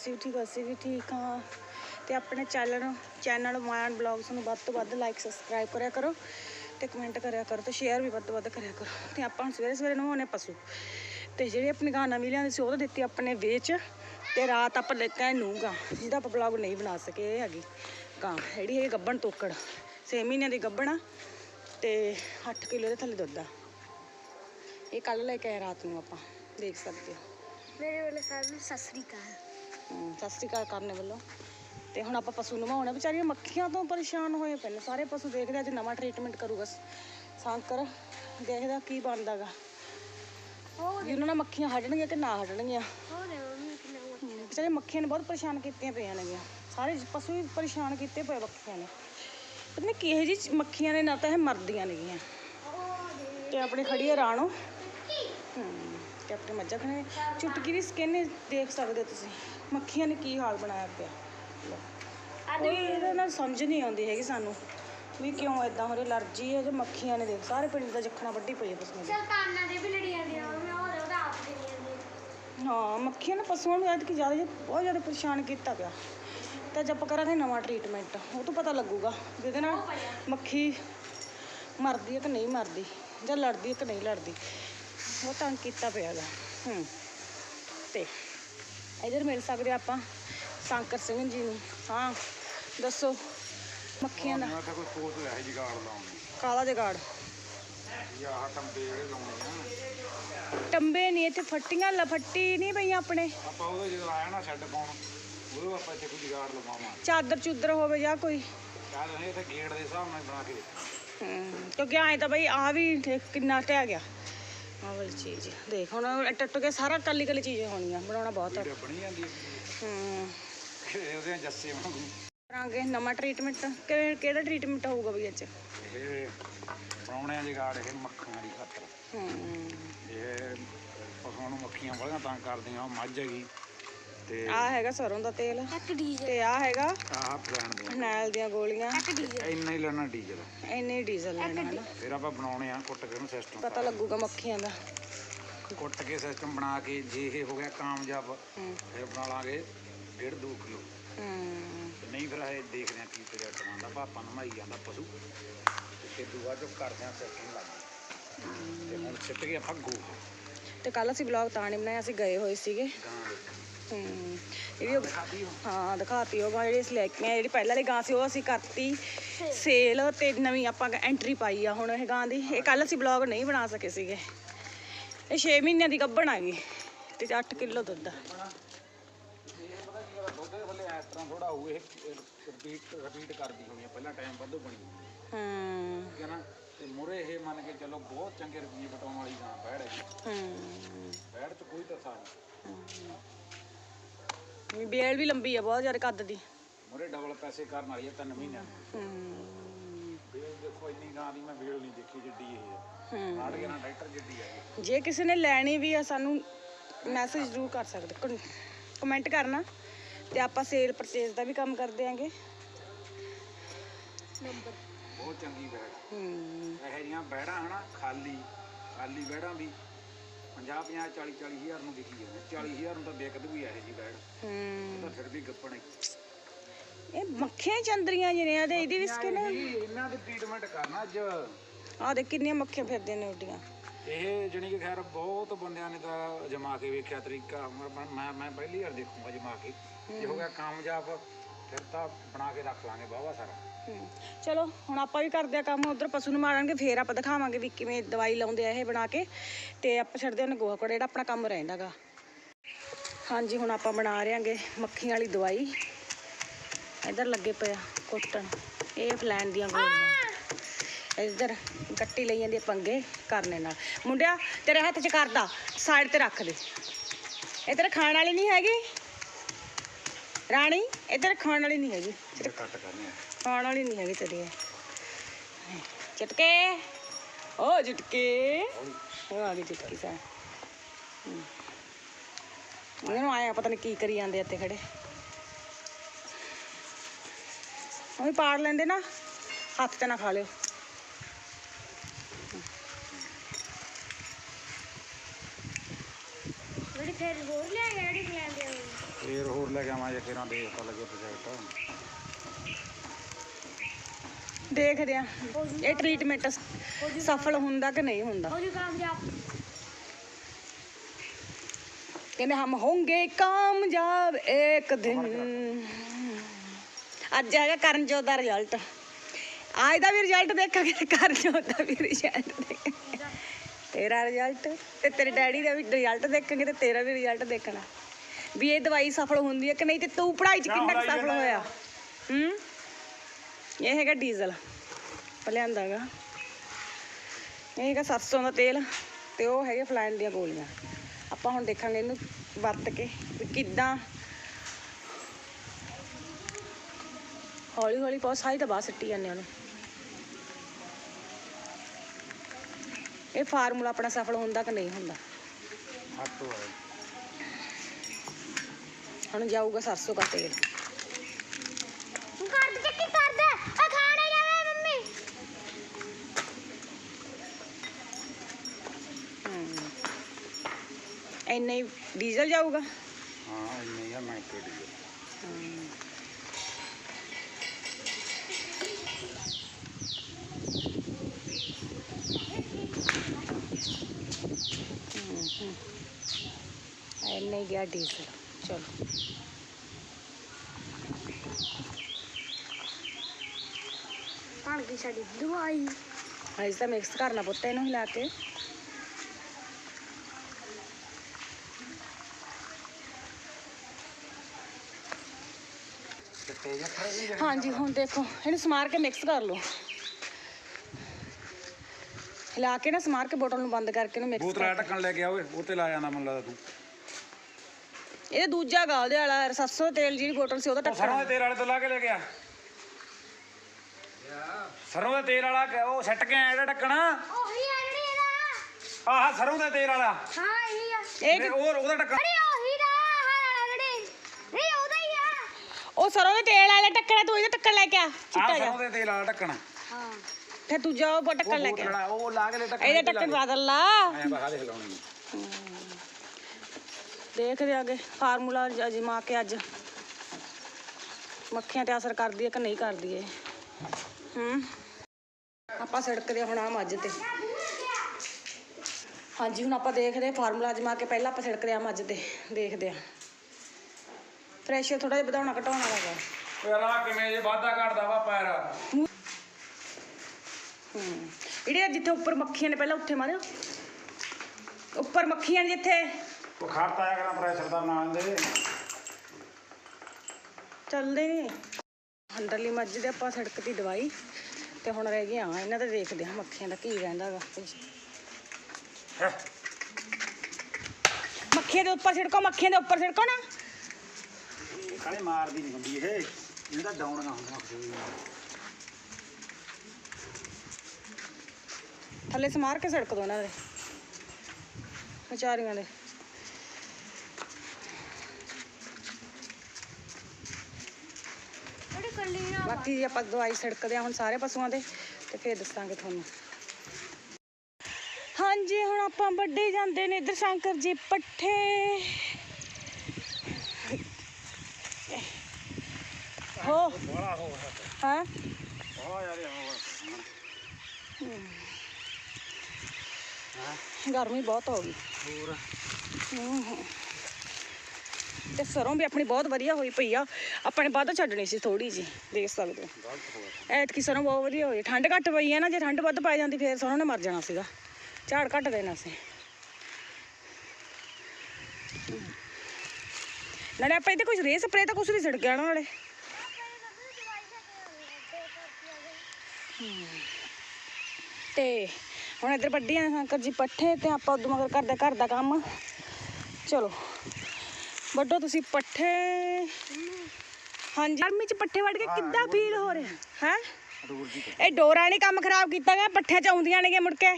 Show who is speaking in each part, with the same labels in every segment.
Speaker 1: ਅਸੀਂ ਵੀ ਠੀਕ ਹੋ, ਅਸੀਂ ਵੀ ਠੀਕ ਹਾਂ। ਤੇ ਆਪਣੇ ਚੈਨਲ ਚੈਨਲ ਮਾਇਨ ਬਲੌਗਸ ਨੂੰ ਵੱਧ ਤੋਂ ਵੱਧ ਲਾਈਕ ਸਬਸਕ੍ਰਾਈਬ ਕਰਿਆ ਕਰੋ ਤੇ ਕਮੈਂਟ ਕਰਿਆ ਕਰੋ ਤੇ ਸ਼ੇਅਰ ਵੀ ਵੱਧ ਤੋਂ ਵੱਧ ਕਰਿਆ ਕਰੋ। ਤੇ ਆਪਾਂ ਹੁਣ ਸਵੇਰੇ ਸਵੇਰੇ ਨਹਾਉਣੇ ਪਸ਼ੂ। ਤੇ ਜਿਹੜੀ ਆਪਣੀ ਗਾਂ ਨਵੀਂ ਲਿਆਂਦੀ ਸੀ ਉਹ ਤਾਂ ਦਿੱਤੀ ਆਪਣੇ ਵੇਚ ਤੇ ਰਾਤ ਆਪਾਂ ਲੈ ਕੇ ਆਏ ਨੂੰ ਗਾਂ ਜਿਹਦਾ ਆਪਾਂ ਬਲੌਗ ਨਹੀਂ ਬਣਾ ਸਕੇ ਇਹ ਹੈਗੀ ਗਾਂ। ਜਿਹੜੀ ਹੈ ਗੱਬਣ ਤੋਕੜ 6 ਮਹੀਨਿਆਂ ਦੀ ਗੱਬਣ ਆ ਤੇ 8 ਕਿਲੋ ਦੇ ਥੱਲੇ ਦੁੱਧ ਆ। ਇਹ ਕੱਲ ਲੈ ਕੇ ਆਏ ਰਾਤ ਨੂੰ ਆਪਾਂ ਦੇਖ ਸਕਦੇ ਹੋ।
Speaker 2: ਮੇਰੇ ਵੱਲੋਂ ਸਾਰਿਆਂ ਨੂੰ ਸਤਿ ਸ੍ਰੀ ਅਕਾਲ।
Speaker 1: ਸਤਿ ਸ਼੍ਰੀ ਅਕਾਲ ਕਰਨੇ ਵੱਲੋਂ। ਤੇ ਹੁਣ ਆਪਾਂ ਪਸ਼ੂ ਨਵਾਉਣੇ ਵਿਚਾਰੀਆਂ ਮੱਖੀਆਂ ਤੋਂ ਪਰੇਸ਼ਾਨ ਹੋਏ ਪਏ ਨੇ। ਸਾਰੇ ਪਸ਼ੂ ਦੇਖਦੇ ਅੱਜ ਨਵਾਂ ਟ੍ਰੀਟਮੈਂਟ ਕਰੂਗਾ ਸ਼ੰਕਰ ਦੇਖਦਾ ਕੀ ਬਣਦਾਗਾ। ਵੀ ਉਹਨਾਂ ਨਾਲ ਮੱਖੀਆਂ ਹਟਣਗੀਆਂ ਕਿ ਨਾ ਹਟਣਗੀਆਂ? ਵਿਚਾਰੇ ਮੱਖੀਆਂ ਨੇ ਬਹੁਤ ਪਰੇਸ਼ਾਨ ਕੀਤੀਆਂ ਪਈਆਂ ਨੇਗੀਆਂ ਸਾਰੇ ਪਸ਼ੂ ਵੀ ਪਰੇਸ਼ਾਨ ਕੀਤੇ ਪਏ ਮੱਖੀਆਂ ਨੇ। ਪਤਾ ਨਹੀਂ ਕਿਹੋ ਜਿਹੀ ਮੱਖੀਆਂ ਨੇ ਨਾ ਤਾਂ ਇਹ ਮਰਦੀਆਂ ਨੇਗੀਆਂ ਤੇ ਆਪਣੀ ਖੜੀ ਹੈ ਰਾਣੋ। ਆਪਣੀ ਮੱਝਾਂ ਖਣੇ ਚੁਟਕੀ ਦੀ ਸਕਿਨ ਦੇਖ ਸਕਦੇ ਹੋ ਤੁਸੀਂ। ਮੱਖੀਆਂ ਨੇ ਕੀ ਹਾਲ ਬਣਾਇਆ ਪਿਆ। ਕੋਈ ਇਹਦਾ ਨਾਲ ਸਮਝ ਨਹੀਂ ਆਉਂਦੀ ਹੈਗੀ ਸਾਨੂੰ ਵੀ ਕਿਉਂ ਇਦਾਂ ਹੋ ਰਿਹਾ। ਅਲਰਜੀ ਹੈ ਜੋ ਮੱਖੀਆਂ ਨੇ ਦੇਖ। ਸਾਰੇ ਪਿੰਡ ਦਾ ਜੱਖਣਾ ਵੱਡੀ ਪਈ ਹੈ ਪਸ਼ੂਆਂ ਦੀ।
Speaker 2: ਚਲ ਕਾਨਾਂ ਦੇ ਵੀ ਲੜੀ ਜਾਂਦੇ ਆ ਮੈਂ ਹੋਰ ਉਹਦਾ ਆਪ ਦੇ ਜਾਂਦੇ
Speaker 1: ਹਾਂ। ਮੱਖੀਆਂ ਨੇ ਪਸ਼ੂਆਂ ਨੂੰ ਐਤਕੀ ਜ਼ਿਆਦਾ ਬਹੁਤ ਜ਼ਿਆਦਾ ਪਰੇਸ਼ਾਨ ਕੀਤਾ ਪਿਆ। ਤਾਂ ਅੱਜ ਆਪਾਂ ਕਰਾਂਗੇ ਨਵਾਂ ਟ੍ਰੀਟਮੈਂਟ ਉਹ ਤੋਂ ਪਤਾ ਲੱਗੂਗਾ ਵੀ ਇਹਦੇ ਨਾਲ ਮੱਖੀ ਮਰਦੀ ਹੈ ਕਿ ਨਹੀਂ ਮਰਦੀ ਜਾਂ ਲੜਦੀ ਹੈ ਕਿ ਨਹੀਂ ਲੜਦੀ। ਉਹ ਤੰਗ ਕੀਤਾ ਪਿਆਗਾ। ਹੂੰ। ਤੇ ਇਧਰ ਮਿਲ ਸਕਦੇ ਆਪਾਂ ਸ਼ੰਕਰ ਸਿੰਘ ਜੀ ਨੂੰ। ਹਾਂ ਦੱਸੋ ਮੱਖੀਆਂ ਦਾ।
Speaker 3: ਮੈਂ ਤਾਂ ਕੋਈ ਸੋਚ ਰਿਹਾ ਹੈ ਜਗਾੜ ਲਾਉਣੀ
Speaker 1: ਕਾਲਾ ਜਗਾੜ।
Speaker 3: ਆਹ ਟੰਬੇ ਜਿਹੜੇ ਲਾਉਣੇ
Speaker 1: ਟੰਬੇ ਨਹੀਂ ਇੱਥੇ ਫੱਟੀਆਂ ਲਫੱਟੀ ਨਹੀਂ ਪਈਆਂ ਆਪਣੇ।
Speaker 3: ਆ ਆਪਾਂ ਉਹਦੇ ਜਦੋਂ ਆਇਆ ਨਾ ਸ਼ੈੱਡ ਪਾਉਣ ਉਹਦੇ ਆਪਾਂ ਇੱਥੇ ਕੋਈ ਜਗਾੜ ਲਵਾਵਾਂ।
Speaker 1: ਚਾਦਰ ਚੁੱਦਰ ਹੋਵੇ ਜਾਂ ਕੋਈ।
Speaker 3: ਕਹਿੰਦੇ ਨੇ ਇੱਥੇ ਗੇਟ ਦੇ ਹਿਸਾਬ ਨਾਲ ਬਣਾ ਕੇ
Speaker 1: ਹਮ, ਕਿਉਂਕਿ ਐਂ ਤਾਂ ਬਈ ਆ ਵੀ ਕਿੰਨਾ ਟਿਆ ਗਿਆ। ਆਹ ਵਾਲੀ ਚੀਜ਼ ਦੇਖ ਹੁਣ ਟੁੱਟ ਕੇ ਸਾਰਾ ਕੱਲੀ ਕੱਲੀ ਚੀਜ਼ ਹੋਣੀ ਆ ਬਣਾਉਣਾ ਬਹੁਤ ਆ।
Speaker 3: ਵੀਡੀਓ ਬਣੀ ਜਾਂਦੀ ਹੈ
Speaker 1: ਹੂੰ।
Speaker 3: ਇਹ ਉਹਦੇ ਜੱਸੇ ਵਾਂਗੂ।
Speaker 1: ਕਰਾਂਗੇ ਨਵਾਂ ਟ੍ਰੀਟਮੈਂਟ ਕਿਹੜਾ ਟ੍ਰੀਟਮੈਂਟ ਹੋਊਗਾ ਬਈ ਅੱਜ?
Speaker 3: ਇਹ ਆ ਮੱਖੀਆਂ ਦੀ ਖਾਤਰ।
Speaker 1: ਹੂੰ।
Speaker 3: ਇਹ ਪਸ਼ੂਆਂ ਨੂੰ ਮੱਖੀਆਂ ਬੜੀਆਂ ਤੰਗ ਕਰਦੀਆਂ ਮੱਝ ਹੈਗੀ। ਤੇ
Speaker 1: ਆ ਹੈਗਾ ਸਰੋਂ ਦਾ ਤੇਲ।
Speaker 2: ਇੱਕ ਡੀਜ਼ਲ।
Speaker 1: ਤੇ ਆ ਹੈਗਾ
Speaker 3: ਆਹ ਪਲਾਨ ਦੇ
Speaker 1: ਨੈਲ ਦੀਆਂ ਗੋਲੀਆਂ।
Speaker 2: ਇੱਕ ਡੀਜ਼ਲ।
Speaker 3: ਇੰਨਾ ਹੀ ਲੈਣਾ ਡੀਜ਼ਲ।
Speaker 1: ਇੰਨੇ ਡੀਜ਼ਲ ਲੈਣਾ ਹੈ ਨਾ।
Speaker 3: ਫਿਰ ਆਪਾਂ ਬਣਾਉਣੇ ਆ ਕੁੱਟ ਕੇ ਉਹਨੂੰ ਸਿਸਟਮ
Speaker 1: ਪਤਾ ਲੱਗੂਗਾ ਮੱਖੀਆਂ ਦਾ।
Speaker 3: ਕੁੱਟ ਕੇ ਸਿਸਟਮ ਬਣਾ ਕੇ ਜੇ ਇਹ ਹੋ ਗਿਆ ਕਾਮਯਾਬ
Speaker 1: ਹੂੰ।
Speaker 3: ਫਿਰ ਬਣਾ ਲਾਂਗੇ ਡੇਢ ਦੋ ਕਿਲੋ।
Speaker 1: ਹੂੰ।
Speaker 3: ਨਹੀਂ ਫਿਰ ਇਹ ਦੇਖਦੇ ਆ ਕੀ ਪ੍ਰੋਜੈਕਟ ਬਣਦਾ ਪਾਪਾ ਨਮਾਈ ਜਾਂਦਾ ਪਸ਼ੂ। ਤੇ ਫਿਰ ਦੂਆ ਜੋ ਕਰਦੇ ਆ ਸਿਸਟਮ ਲੱਗ ਤੇ ਹੁਣ ਸਿੱਟ ਗਿਆ ਫੱਗੂ
Speaker 1: ਤੇ ਕੱਲ ਅਸੀਂ ਵਲੌਗ ਤਾਂ ਨਹੀਂ ਬਣਾਇਆ ਅਸੀਂ ਗਏ ਹੋਏ ਸੀਗੇ।
Speaker 3: ਗਾਂ ਦੇ
Speaker 1: ਹੂੰ ਜਿਹੜੀ ਉਹ-
Speaker 3: ਦਿਖਾਤੀ ਹੋ
Speaker 1: ਦਿਖਾਤੀ ਉਹ ਗਾਂ ਜਿਹੜੀ ਅਸੀਂ ਲੈ ਕੇ ਆਏ। ਜਿਹੜੀ ਪਹਿਲਾਂ ਵਾਲੀ ਗਾਂ ਸੀ ਉਹ ਅਸੀਂ ਕਰਤੀ ਸੇਲ ਤੇ ਨਵੀਂ ਆਪਾਂ ਐਂਟਰੀ ਪਾਈ ਆ ਹੁਣ ਇਹ ਗਾਂ ਦੀ। ਇਹ ਕੱਲ ਅਸੀਂ ਬਲੌਗ ਨਹੀਂ ਬਣਾ ਸਕੇ ਸੀਗੇ। ਇਹ 6 ਮਹੀਨਿਆਂ ਦੀ ਗੱਭਣ ਆ ਗਈ ਤੇ 8 ਕਿਲੋ ਦੁੱਧ ਆ।
Speaker 3: ਇਹ ਪਤਾ ਕੀ ਹੈ ਦੁੱਧ ਦੇ ਥੱਲੇ ਇਸ ਤਰ੍ਹਾਂ ਥੋੜਾ ਹੋਊ ਇਹ ਰਿਪੀਟ ਰਿਪੀਟ ਕਰਦੀ ਹੋਣੀ ਆ ਪਹਿਲਾਂ ਟਾਈਮ ਵੱਧੋ ਬਣੀ
Speaker 1: ਹੂੰ।
Speaker 3: ਠੀਕ ਹੈ ਨਾ? ਤੇ ਮੁਰੇ ਇਹ ਮੰਨ ਕੇ ਚੱਲੋ ਬਹੁਤ ਚੰਗੇ ਰੁਪਈਏ ਬਟਾਉਣ ਵਾਲੀ ਗਾਂ ਬੈੜ ਹੈਗੀ।
Speaker 1: ਹੂੰ।
Speaker 3: ਬੈੜ ਚ ਕੋਈ ਤਰਸਾ ਨਹੀਂ।
Speaker 1: ਵੀ ਬੇਲ ਵੀ ਲੰਬੀ ਆ ਬਹੁਤ ਜ਼ਿਆਦਾ ਕੱਦ ਦੀ।
Speaker 3: ਮੁਰੇ ਡਬਲ ਪੈਸੇ ਕਰਨ ਵਾਲੀ ਹੈ ਤਿੰਨ ਮਹੀਨਿਆਂ ਦੀ।
Speaker 1: ਹੂੰ।
Speaker 3: ਬੇਲ ਦੇਖੋ ਇੰਨੀ ਗਾਂ ਦੀ ਮੈਂ ਬੇਲ ਨਹੀਂ ਦੇਖੀ ਜਿੱਡੀ ਇਹ ਹੈ। ਆੜ ਗਿਆ ਨਾ ਟਰੈਕਟਰ ਜਿੱਡੀ ਹੈ ਇਹ।
Speaker 1: ਜੇ ਕਿਸੇ ਨੇ ਲੈਣੀ ਵੀ ਆ ਸਾਨੂੰ ਮੈਸੇਜ ਜ਼ਰੂਰ ਕਰ ਸਕਦੇ। ਕਮੈਂਟ ਕਰਨਾ ਤੇ ਆਪਾਂ ਸੇਲ ਪਰਚੇਸ ਦਾ ਵੀ ਕੰਮ ਕਰਦੇ ਆਂਗੇ
Speaker 2: ਨੰਬਰ
Speaker 3: ਬਹੁਤ ਚੰਗੀ ਬੈੜ
Speaker 1: ਹੂੰ।
Speaker 3: ਇਹੋ ਜਿਹੀਆਂ ਬੈੜਾਂ ਹਨਾ ਖਾਲੀ ਖਾਲੀ ਬੈੜਾਂ ਵੀ। 50 50 40 40 ਹਜ਼ਾਰ ਨੂੰ ਵਿਕੀ ਜਾਂਦੇ। 40 ਹਜ਼ਾਰ ਨੂੰ ਤਾਂ ਵਿਕਦ ਵੀ ਇਹੋ ਜਿਹੀ ਬੈੜ
Speaker 1: ਹੂੰ।
Speaker 3: ਤਾਂ ਫਿਰ ਵੀ ਗੱਪਣ ਹੈ।
Speaker 1: ਇਹ ਮੱਖੀਆਂ ਚੰਦਰੀਆਂ ਜਿਹੜੀਆਂ ਤੇ ਇਹਦੀ ਵੀ ਸਕਿਨ
Speaker 3: ਇਹਨਾਂ ਦੀ ਟ੍ਰੀਟਮੈਂਟ ਕਰਨਾ ਅੱਜ।
Speaker 1: ਆ ਦੇ ਕਿੰਨੀਆਂ ਮੱਖੀਆਂ ਫਿਰਦੀਆਂ ਨੇ ਉੱਡੀਆਂ
Speaker 3: ਇਹ ਜਣੀ ਕਿ ਖੈਰ ਬਹੁਤ ਬੰਦਿਆਂ ਨੇ ਤਾਂ ਜਮਾ ਕੇ ਵੇਖਿਆ ਤਰੀਕਾ। ਮੈਂ ਪਹਿਲੀ ਵਾਰ ਦੇਖੂੰਗਾ ਜਮਾ ਕੇ। ਜੇ ਹੋ ਗਿਆ ਕਾਮਯਾਬ ਫਿਰ ਤਾਂ ਬਣਾ ਕੇ ਰੱਖ ਲਾਂਗੇ ਬਾਵਾ ਸਾਰਾ।
Speaker 1: ਚਲੋ, ਹੁਣ ਆਪਾਂ ਵੀ ਕਰਦੇ ਆ ਕੰਮ, ਉਧਰ ਪਸ਼ੂ ਨੂੰ ਮਾਰਾਂਗੇ, ਫੇਰ ਆਪਾਂ ਦਿਖਾਵਾਂਗੇ ਵੀ ਕਿਵੇਂ ਦਵਾਈ ਲਾਉਂਦੇ ਆ ਇਹ ਬਣਾ ਕੇ। ਤੇ ਆਪਾਂ ਛੱਡਦੇ ਹਾਂ ਗੋਹਾ ਕੋੜਾ ਜਿਹੜਾ ਆਪਣਾ ਕੰਮ ਰਹਿੰਦਾਗਾ ਹਾਂਜੀ, ਹੁਣ ਆਪਾਂ ਬਣਾ ਰਹੇ ਮੱਖੀਆਂ ਵਾਲੀ ਦਵਾਈ। ਇਧਰ ਲੱਗੇ ਪਿਆ ਕੁੱਟਣ। ਇਹ ਫਲੈਨ ਦੀਆਂ ਗੋਲੀਆਂ। ਇਧਰ ਗੱਟੀ ਲਈ ਜਾਂਦੀ ਪੰਗੇ ਕਰਨੇ ਨਾਲ। ਮੁੰਡਿਆ, ਤੇਰੇ ਹੱਥ 'ਚ ਕਰਦਾ ਸਾਈਡ ਤੇ ਰੱਖ ਦੇ। ਇਧਰ ਖਾਣ ਵਾਲੀ ਨਹੀਂ ਹੈਗੀ। ਰਾਣੀ, ਇਧਰ ਖਾਣ ਵਾਲੀ ਨਹੀਂ ਹੈਗੀ।
Speaker 3: ਕੱਟ ਕਰਨੇ ਆ।
Speaker 1: ਖਾਣ ਵਾਲੀ ਨਹੀਂ ਹੈਗੀ ਤੇਰੀ ਇਹ। ਚਟਕੇ। ਓ ਚਟਕੇ। ਉਹ ਆ ਗਈ ਚਟਕੀ ਸਾ। ਇਹਨੂੰ ਆਇਆ ਪਤਾ ਨਹੀਂ ਕੀ ਕਰੀ ਜਾਂਦੇ ਇੱਥੇ ਖੜੇ। ਉਹ ਵੀ ਪਾੜ ਲੈਂਦੇ ਨਾ ਹੱਥ ਤੇ ਨਾ ਖਾ ਲਿਓ।
Speaker 2: ਜਿਹੜੀ ਫਿਰ ਹੋਰ ਲਿਆ ਜਿਹੜੀ ਪਲਾਨ ਦੇ ਹੋਏ
Speaker 3: ਫੇਰ ਹੋਰ ਲੈ ਕੇ ਆਵਾਂ ਜੇ ਕਿਰਾਂ ਦੇਖ ਤਾਂ ਲੱਗੇ ਪ੍ਰੋਜੈਕਟ
Speaker 1: ਦੇਖਦੇ ਆ। ਇਹ ਟ੍ਰੀਟਮੈਂਟ ਸਫਲ ਹੁੰਦਾ ਕਿ ਨਹੀਂ ਹੁੰਦਾ?
Speaker 2: ਹੋ ਜੂ ਕਾਮਯਾਬ
Speaker 1: ਕਹਿੰਦੇ ਹਮ ਹੋਂਗੇ ਕਾਮਯਾਬ ਇੱਕ ਦਿਨ। ਅੱਜ ਹੈਗਾ ਕਰਨਜੋਤ ਦਾ ਰਿਜ਼ਲਟ ਅੱਜ ਦਾ ਵੀ ਰਿਜ਼ਲਟ ਦੇਖਾਂਗੇ ਤੇ ਕਰਨਜੋਤ ਦਾ ਵੀ ਰਿਜ਼ਲਟ ਦੇਖਾਂਗੇ। ਤੇਰਾ ਰਿਜ਼ਲਟ ਤੇ ਤੇਰੇ ਡੈਡੀ ਦਾ ਵੀ ਰਿਜ਼ਲਟ ਦੇਖਾਂਗੇ ਤੇ ਤੇਰਾ ਵੀ ਰਿਜ਼ਲਟ ਦੇਖਣਾ। ਵੀ ਇਹ ਦਵਾਈ ਸਫਲ ਹੁੰਦੀ ਹੈ ਕਿ ਨਹੀਂ ਤੇ ਤੂੰ ਪੜ੍ਹਾਈ 'ਚ ਕਿੰਨਾ ਸਫਲ ਹੋਇਆ? ਹੂੰ? ਇਹ ਹੈਗਾ ਡੀਜ਼ਲ ਲਿਆਂਦਾ ਗਾ ਇਹ ਹੈਗਾ ਸਰਸੋਂ ਦਾ ਤੇਲ ਤੇ ਉਹ ਹੈਗੇ ਫਲਾਈਨ ਦੀਆਂ ਗੋਲੀਆਂ। ਆਪਾਂ ਹੁਣ ਦੇਖਾਂਗੇ ਇਹਨੂੰ ਵਰਤ ਕੇ ਕਿੱਦਾਂ ਹੌਲੀ ਹੌਲੀ ਬਹੁਤ ਸਾਰੀ ਤਾਂ ਬਾਹਰ ਸਿੱਟੀ ਜਾਂਦੇ ਉਹਨੂੰ। ਇਹ ਫਾਰਮੂਲਾ ਆਪਣਾ ਸਫਲ ਹੁੰਦਾ ਕਿ ਨਹੀਂ ਹੁੰਦਾ? ਹੁਣ ਜਾਊਗਾ ਸਰਸੋਂ ਦਾ ਤੇਲ।
Speaker 2: ਕਰ ਦੇ ਚੱਕੀ ਕਰ ਦੇ ਆ ਖਾਣੇ ਜਾਵੇ ਮੰਮੀ
Speaker 1: ਹਮ। ਇੰਨਾ ਹੀ ਡੀਜ਼ਲ ਜਾਊਗਾ
Speaker 3: ਹਾਂ ਇੰਨੇ ਆ ਮੈਂ ਕਿਹੜੀ
Speaker 1: ਇੰਨਾ ਹੀ ਗਿਆ ਡੀਜ਼ਲ ਚਲੋ
Speaker 2: ਬਣ ਗਈ ਸਾਡੀ ਦਵਾਈ
Speaker 1: ਅੱਜ ਤਾਂ ਮਿਕਸ ਕਰਨਾ ਪੁੱਤ ਇਹਨੂੰ ਹਿਲਾ ਕੇ
Speaker 3: ਤੇ ਤੇਜ ਅੱਖਰ ਵੀ ਜਿਹੜੇ
Speaker 1: ਹਾਂਜੀ ਹੁਣ ਦੇਖੋ ਇਹਨੂੰ ਸਮਾਰ ਕੇ ਮਿਕਸ ਕਰ ਲਓ। ਹਿਲਾ ਕੇ ਨਾ ਸਮਾਰ ਕੇ ਬੋਟਲ ਨੂੰ ਬੰਦ ਕਰਕੇ ਇਹਨੂੰ ਮਿਕਸ
Speaker 3: ਬੋਤਲ ਆ ਢੱਕਣ ਲੈ ਕੇ ਆ ਓਏ ਉਹ ਤੇ ਲਾ ਜਾਂਦਾ ਮੈਨੂੰ ਲੱਗਦਾ ਤੂੰ।
Speaker 1: ਇਹ ਦੂਜਾ ਗਾ ਉਹਦੇ ਵਾਲਾ ਸਰਸੋਂ ਦਾ ਤੇਲ ਜਿਹੜੀ ਬੋਟਲ ਸੀ ਉਹਦਾ
Speaker 3: ਉਹ ਸਰੋਂ
Speaker 1: ਟੱਕਰ
Speaker 3: ਦੇ ਤੇਲ ਵਾਲੇ ਤੋਂ ਲਾ ਕੇ ਲੈ ਗਿਆ ਸਰੋਂ ਦੇ ਤੇਲ ਵਾਲਾ ਕ- ਉਹ ਸੱਟ ਕੇ ਆਇਆ ਜਿਹੜਾ ਢੱਕਣਾ?
Speaker 2: ਉਹੀ ਆ ਜਿਹੜੀ ਇਹਦਾ।
Speaker 3: ਆਹ ਸਰੋਂ ਦੇ ਤੇਲ ਵਾਲਾ।
Speaker 2: ਹਾਂ ਇਹੀ ਆ।
Speaker 1: ਇਹ
Speaker 3: ਤੇ ਉਹ ਉਹਦਾ ਢੱਕਣ
Speaker 2: ਉਹ
Speaker 1: ਸਰੋਂ ਦੇ ਤੇਲ ਵਾਲਾ ਟੱਕਰ ਤੂੰ ਇਹਦਾ ਟੱਕਰ ਲੈ ਕੇ ਆ।
Speaker 3: ਆਹ
Speaker 1: ਚਿੱਟਾ ਜਿਹਾ।
Speaker 3: ਸਰੋਂ ਦੇ ਤੇਲ ਵਾਲਾ ਢੱਕਣ।
Speaker 2: ਹਾਂ।
Speaker 1: ਫਿਰ ਦੂਜਾ ਉਹ ਟੱਕਰ ਲੈ ਕੇ ਆ।
Speaker 3: ਉਹ ਲਾ ਕੇ ਲੈ ਢੱਕਣ
Speaker 1: ਇਹਦਾ ਟੱਕਰ ਬਦਲ ਲਾ।
Speaker 3: ਐ ਬਹਾ ਦੇ ਲਾਉਣੀ
Speaker 1: ਦੇਖਦੇ ਆਗੇ ਫਾਰਮੂਲਾ ਅਜਮਾ ਕੇ ਅੱਜ। ਮੱਖੀਆਂ ਤੇ ਅਸਰ ਕਰਦੀ ਹੈ ਕਿ ਨਹੀਂ ਕਰਦੀ ਹੈ ਹੂੰ? ਆਪਾਂ ਸੜਕਦੇ ਹੁਣ ਆ ਮੱਝ ਤੇ। ਹਾਂਜੀ ਹੁਣ ਆਪਾਂ ਦੇਖਦੇ ਹਾਂ ਫਾਰਮੂਲਾ ਅਜਮਾ ਕੇ ਪਹਿਲਾਂ ਆਪਾਂ ਸੜਕਦੇ ਆ ਮੱਝ ਤੇ। ਦੇਖਦੇ ਆ ਪ੍ਰੈਸ਼ਰ ਥੋੜਾ ਜਿਹਾ ਵਧਾਉਣਾ ਘਟਾਉਣਾ ਹੈਗਾ
Speaker 3: ਯਾਰ ਆ ਕਿਵੇਂ ਜੇ ਵਾਧਾ ਘਟਦਾ ਵਾ ਪੈਰ।
Speaker 1: ਹੂੰ ਜਿਹੜੇ ਜਿੱਥੇ ਉੱਪਰ ਮੱਖੀਆਂ ਨੇ ਪਹਿਲਾਂ ਉੱਥੇ ਮਾਰਿਓ। ਉੱਪਰ ਮੱਖੀਆਂ ਨੇ ਜਿੱਥੇ।
Speaker 3: ਉਹ ਖੜਤਾ ਆ ਕਰਾਂ ਪ੍ਰੈਸ਼ਰ ਦਾ ਨਾਲ ਦੇ
Speaker 1: ਚੱਲਦੇ ਨੀ। ਅੰਦਰਲੀ ਮੱਝ ਦੇ ਆਪਾਂ ਸੜਕਤੀ ਦਵਾਈ ਤੇ ਹੁਣ ਰਹਿ ਗਈਆਂ ਇਹਨਾਂ ਦਾ ਦੇਖਦੇ ਹਾਂ ਮੱਖੀਆਂ ਦਾ ਕੀ ਰਹਿੰਦਾ ਗਾ ਮੱਖੀਆਂ ਦੇ ਉੱਪਰ ਛਿੜਕੋ ਮੱਖੀਆਂ ਦੇ ਉੱਪਰ ਛਿੜਕੋ ਨਾ।
Speaker 3: ਕਾਲੇ ਮਾਰਦੀ ਨਹੀਂ ਹੁੰਦੀ ਇਹ। ਇਹਦਾ ਡਾਉਣੀਆਂ ਹੁੰਦੀਆਂ
Speaker 1: ਥੱਲੇ ਸਮਾਰ ਕੇ ਸੜਕ ਦੋ ਇਹਨਾਂ ਦੇ। ਵਿਚਾਰੀਆਂ ਦੇ।
Speaker 2: ਨਾ
Speaker 1: ਬਾਕੀ ਜੀ ਆਪਾਂ ਦਵਾਈ ਸੜਕਦੇ ਆ ਹੁਣ ਸਾਰੇ ਪਸ਼ੂਆਂ ਦੇ ਤੇ ਫੇਰ ਦੱਸਾਂਗੇ ਤੁਹਾਨੂੰ। ਹਾਂਜੀ ਹੁਣ ਆਪਾਂ ਵੱਡੇ ਜਾਂਦੇ ਨੇ ਇਧਰ ਸ਼ੰਕਰ ਜੀ ਪੱਠੇ। ਹੋ
Speaker 3: ਬੜਾ ਹੋ?
Speaker 1: ਹਾਂ
Speaker 3: ਬੜਾ ਯਾਰ
Speaker 1: ਗਰਮੀ ਬਹੁਤ ਹੋ ਗਈ।
Speaker 3: ਹੋਰ।
Speaker 1: ਤੇ ਸਰੋਂ ਵੀ ਆਪਣੀ ਬਹੁਤ ਵਧੀਆ ਹੋਈ ਪਈ ਆ। ਆਪਾਂ ਨੇ ਵੱਧ ਛੱਡਣੀ ਸੀ ਥੋੜੀ ਜੀ ਦੇਖ ਸਕਦੇ ਹੋ।
Speaker 3: ਗਿਆ
Speaker 1: ਐਤਕੀ ਸਰੋਂ ਬਹੁਤ ਵਧੀਆ ਹੋਈ। ਠੰਡ ਘੱਟ ਪਈ ਹੈ ਨਾ ਜੇ ਠੰਡ ਵੱਧ ਪੈ ਜਾਂਦੀ ਫੇਰ ਸਰੋਂ ਨੇ ਮਰ ਜਾਣਾ ਸੀਗਾ। ਝਾੜ ਘੱਟ ਦੇਣਾ ਸੀ। ਨਾਲੇ ਆਪਾਂ ਇਹਦੇ ਕੁਝ ਰੇ ਸਪਰੇ ਤਾਂ ਕੁਝ ਨਹੀਂ ਛਿੜ ਗਿਆ ਨਾ ਨਾਲੇ। ਤੇ ਹੁਣ ਇੱਧਰ ਵੱਡੀਆਂ ਸ਼ੰਕਰ ਜੀ ਪੱਠੇ ਤੇ ਆਪਾਂ ਉਦੋਂ ਮਗਰ ਕਰਦੇ ਘਰ ਦਾ ਕੰਮ। ਚਲੋ ਵੱਡੋ ਤੁਸੀਂ ਪੱਠੇ। ਹਾਂਜੀ ਗਰਮੀ ਚ ਪੱਠੇ ਵੱਢ ਕੇ ਕਿੱਦਾਂ ਫੀਲ ਹੋ ਰਿਹਾ? ਹੈ। ਇਹ ਡੋਰਾਂ ਨੇ ਕੰਮ ਖਰਾਬ ਕੀਤਾ ਗਿਆ ਪੱਠਿਆਂ ਚ ਆਉਂਦੀਆਂ ਨੇਗੇ ਮੁੜ ਕੇ।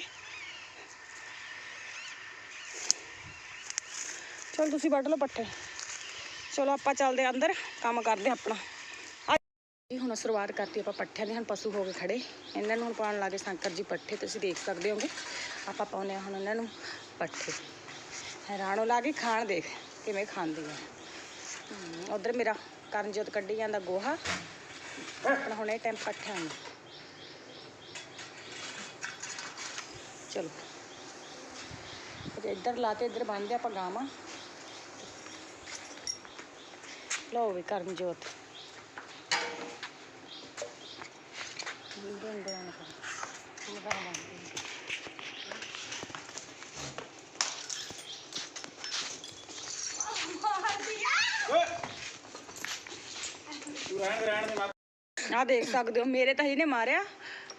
Speaker 1: ਚਲ ਤੁਸੀਂ ਵੱਢ ਲਓ ਪੱਠੇ। ਚਲੋ ਆਪਾਂ ਚੱਲਦੇ ਅੰਦਰ ਕੰਮ ਕਰਦੇ ਆਪਣਾ। ਜੀ ਹੁਣ ਸ਼ੁਰੂਆਤ ਕਰਤੀ ਆਪਾਂ ਪੱਠਿਆਂ ਦੇ, ਹੁਣ ਪਸ਼ੂ ਹੋ ਗਏ ਖੜੇ। ਇਹਨਾਂ ਨੂੰ ਹੁਣ ਪਾਉਣ ਲੱਗੇ ਸ਼ੰਕਰ ਜੀ ਪੱਠੇ, ਤੁਸੀਂ ਦੇਖ ਸਕਦੇ ਹੋਗੇ। ਆਪਾਂ ਪਾਉਨੇ ਆ ਹੁਣ ਇਹਨਾਂ ਨੂੰ ਪੱਠੇ। ਰਾਣੋ ਲਾ ਕੇ ਖਾਣ ਦੇਖ, ਕਿਵੇਂ ਖਾਂਦੀ ਹੈ। ਉਧਰ ਮੇਰਾ ਕਰਨਜੋਤ ਕੱਢੀ ਜਾਂਦਾ ਗੋਹਾ। ਆਪਣਾ ਹੁਣ ਇਹ ਟਾਈਮ ਪੱਠਿਆਂ ਨੂੰ। ਚਲੋ। ਤੇ ਇੱਧਰ ਲਾਤੇ, ਇੱਧਰ ਬੰਨਦੇ ਆਪਾਂ ਗਾਵਾਂ। ਲਓ ਵੀ ਕਰਨਜੋਤ ਦਿੰਦੇ ਹੁੰਦੇ ਹਨ ਲਗਾ ਲਾਂਗੇ
Speaker 3: ਤੂੰ ਰਹਿਣ ਰਹਿਣ ਦੇ ਮੈਂ
Speaker 1: ਆ ਦੇਖ ਸਕਦੇ ਹੋ, ਮੇਰੇ ਤਾਂ ਇਹਨੇ ਮਾਰਿਆ।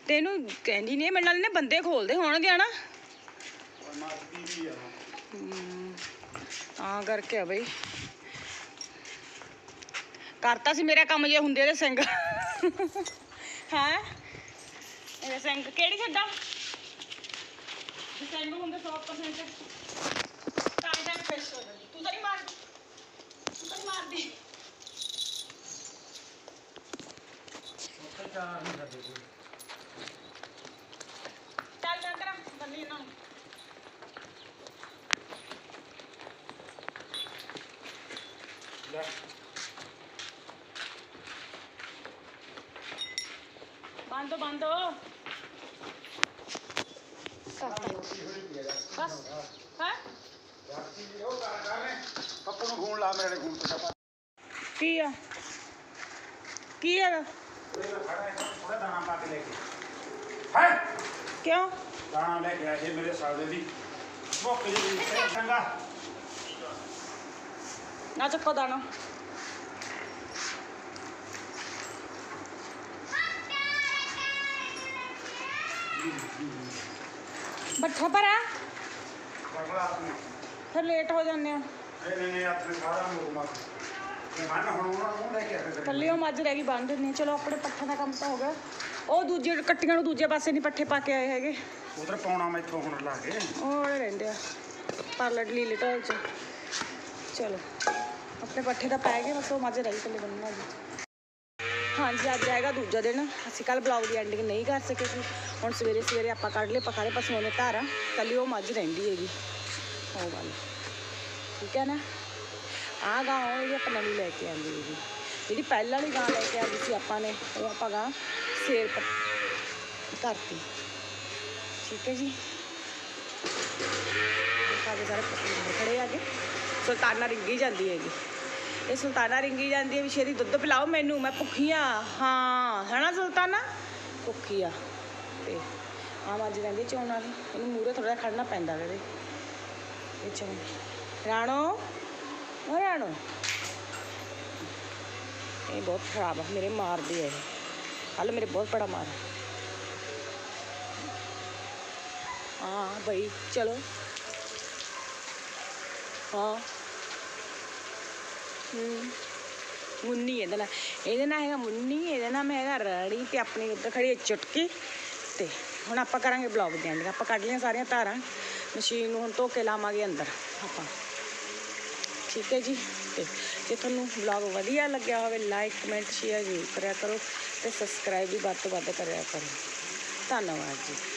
Speaker 1: ਤੇ ਇਹਨੂੰ ਕਹਿੰਦੀ ਨਹੀਂ ਮੇਰੇ ਨਾਲ ਇਹਨੇ ਬੰਦੇ ਖੋਲਦੇ ਹੋਣਗੇ ਨਾ ਤਾਂ ਕਰਕੇ ਆ ਬਈ। ਕਰਤਾ ਸੀ ਮੇਰਾ ਕੰਮ ਜੇ ਹੁੰਦੇ ਇਹਦੇ ਸਿੰਘ। ਹਾਂ? ਇਹਦੇ ਸਿੰਘ ਕਿਹੜੀ ਛੱਡਾਂ? ਸਿੰਘ ਹੁੰਦੇ 100% ਤਾਂ ਇਹਦਾ ਫਿਸ਼ ਹੋ ਜਾਂਦੀ। ਤੂੰ ਤਾਂ ਨਹੀਂ ਮਾਰ ਤੂੰ ਤਾਂ ਨਹੀਂ ਮਾਰਦੀ।
Speaker 3: ਚਾਰ ਨਹੀਂ ਸਾਡੇ ਕੋਲ
Speaker 1: ਚੱਲ ਕਰਾਂ ਬੰਦੀ ਇਹਨਾਂ ਨੂੰ।
Speaker 3: ਲੈ।
Speaker 1: ਬੰਦੋ ਬੰਦੋ ਬਸ ਹਾਂ
Speaker 3: ਪੱਪੂ ਨੂੰ ਫੋਨ ਲਾ ਮੇਰੇ ਫੋਨ ਤੇ ਪਾ
Speaker 1: ਕੀ ਆ? ਕੀ ਆ
Speaker 3: ਥੋੜਾ ਦਾਣਾ ਪਾ ਕੇ ਲੈ ਕੇ ਹੈ?
Speaker 1: ਕਿਉਂ?
Speaker 3: ਦਾਣਾ ਲੈ ਕੇ ਸੀ ਮੇਰੇ ਸਾਲੇ ਦੀ। ਮੁੱਕ ਜੀ ਚੰਗਾ।
Speaker 1: ਨਾ ਚੱਕੋ ਦਾਣਾ। ਬੱਠਾ ਪਰਾ
Speaker 3: ਬਗਲਾ ਆਪਣੇ
Speaker 1: ਫਿਰ ਲੇਟ ਹੋ ਜਾਂਦੇ ਆ
Speaker 3: ਇਹ ਨਹੀਂ ਨਹੀਂ ਆਪਣੇ ਸਾਰਾ ਮੁੱਕ ਮੱਕ ਤੇ ਮਨ ਹੁਣ ਉਹਨਾਂ ਨੂੰ ਲੈ ਕੇ ਆਇਆ ਫਿਰ
Speaker 1: ਕੱਲੀ ਉਹ ਮੱਝ ਰਹਿ ਗਈ ਬੰਨ ਆ। ਚਲੋ ਆਪਣੇ ਪੱਠੇ ਦਾ ਕੰਮ ਤਾਂ ਹੋ ਗਿਆ। ਉਹ ਦੂਜੇ ਕੱਟੀਆਂ ਨੂੰ ਦੂਜੇ ਪਾਸੇ ਨਹੀਂ ਪੱਠੇ ਪਾ ਕੇ ਆਏ ਹੈਗੇ।
Speaker 3: ਉਧਰ ਪਾਉਣਾ ਮੈਥੋਂ ਹੁਣ ਲਾ ਕੇ।
Speaker 1: ਉਹ ਵਾਲੇ ਰਹਿੰਦੇ ਆ ਪਾਰਲਰ ਲੀਲੇ ਢੋਲ ਚ। ਚਲੋ ਆਪਣੇ ਪੱਠੇ ਤਾਂ ਪੈ ਗਏ ਬਸ ਉਹ ਮੱਝ ਰਹੀ ਕੱਲੇ ਬੰਨਣਾ ਜੀ ਹਾਂਜੀ, ਅੱਜ ਆਏਗਾ ਦੂਜਾ ਦਿਨ। ਅਸੀਂ ਕੱਲ ਬਲੌਗ ਦੀ ਐਂਡਿੰਗ ਨਹੀਂ ਕਰ ਸਕੇ ਸੀ। ਹੁਣ ਸਵੇਰੇ ਸਵੇਰੇ ਆਪਾਂ ਕੱਢ ਲਏ ਪਕਾਰੇ ਪਸ਼ੂਆਂ ਦੇ ਧਾਰਾਂ। ਕੱਲੀ ਉਹ ਮੱਝ ਰਹਿੰਦੀ ਹੈਗੀ। ਉਹ ਵਾਲੀ। ਠੀਕ ਹੈ ਨਾ? ਆਹ ਗਾਂ ਉਹ ਜਿਹੜੀ ਆਪਾਂ ਨਵੀਂ ਲੈ ਕੇ ਆਂਦੀ ਹੈਗੀ। ਜਿਹੜੀ ਪਹਿਲਾਂ ਵਾਲੀ ਗਾਂ ਲੈ ਕੇ ਆਂਦੀ ਸੀ ਆਪਾਂ ਨੇ, ਉਹ ਆਪਾਂ ਗਾਂ ਸੇਲ ਕਰਤੀ ਠੀਕ ਹੈ ਜੀ। ਸਾਡੇ ਸਾਰੇ ਪਸੰਦ ਖੜੇ ਆਗੇ ਸੁਲਤਾਨਾ ਰਿੰਗੀ ਜਾਂਦੀ ਹੈਗੀ। ਇਹ ਸੁਲਤਾਨਾ ਰਿੰਗੀ ਜਾਂਦੀ ਹੈ, ਵੀ ਸ਼ੇਰੀ ਦੁੱਧ ਪਿਲਾਓ ਮੈਨੂੰ, ਮੈਂ ਭੁੱਖੀ ਆ ਹਾਂ ਹੈਨਾ ਸੁਲਤਾਨਾ? ਭੁੱਖੀ ਆ। ਤੇ ਆ ਮੱਝ ਰਹਿੰਦੀ ਚੋਣ ਵਾਲੀ ਇਹਨੂੰ ਮੂਰੇ ਥੋੜਾ ਖੜਨਾ ਪੈਂਦਾ ਵੇ ਇਹ ਚੋਣ। ਰਾਣੋ ਉਹ ਰਾਣੋ। ਇਹ ਬਹੁਤ ਖਰਾਬ ਆ, ਮੇਰੇ ਮਾਰਦੀ ਹੈ ਇਹ। ਕੱਲ ਮੇਰੇ ਬਹੁਤ ਬੜਾ ਮਾਰ ਹਾਂ, ਬਈ, ਚਲੋ। ਹਾਂ। ਮੁੰਨੀ ਇਹਦਾ ਨਾਲ। ਇਹਦੇ ਨਾਲ ਹੈਗਾ ਮੁੰਨੀ, ਇਹਦੇ ਨਾਲ ਮੈਂ ਹੈਗਾ ਰੜੀ ਤੇ ਆਪਣੀ ਉੱਧਰ ਖੜੀ ਹੈ ਚੁਟਕੀ। ਤੇ ਹੁਣ ਆਪਾਂ ਕਰਾਂਗੇ ਬਲੌਗ ਦੇ ਐਂਡਿੰਗ ਆਪਾਂ ਕੱਢ ਲਈਆਂ ਸਾਰੀਆਂ ਧਾਰਾਂ। ਮਸ਼ੀਨ ਨੂੰ ਹੁਣ ਧੋ ਕੇ ਲਾਵਾਂਗੇ ਅੰਦਰ ਆਪਾਂ। ਠੀਕ ਹੈ ਜੀ? ਤੇ ਜੇ ਤੁਹਾਨੂੰ ਵਲੌਗ ਵਧੀਆ ਲੱਗਿਆ ਹੋਵੇ ਲਾਈਕ ਕਮੈਂਟ ਸ਼ੇਅਰ ਜ਼ਰੂਰ ਕਰਿਆ ਕਰੋ। ਤੇ ਸਬਸਕ੍ਰਾਈਬ ਵੀ ਵੱਧ ਤੋਂ ਵੱਧ ਕਰਿਆ ਕਰੋ। ਧੰਨਵਾਦ ਜੀ।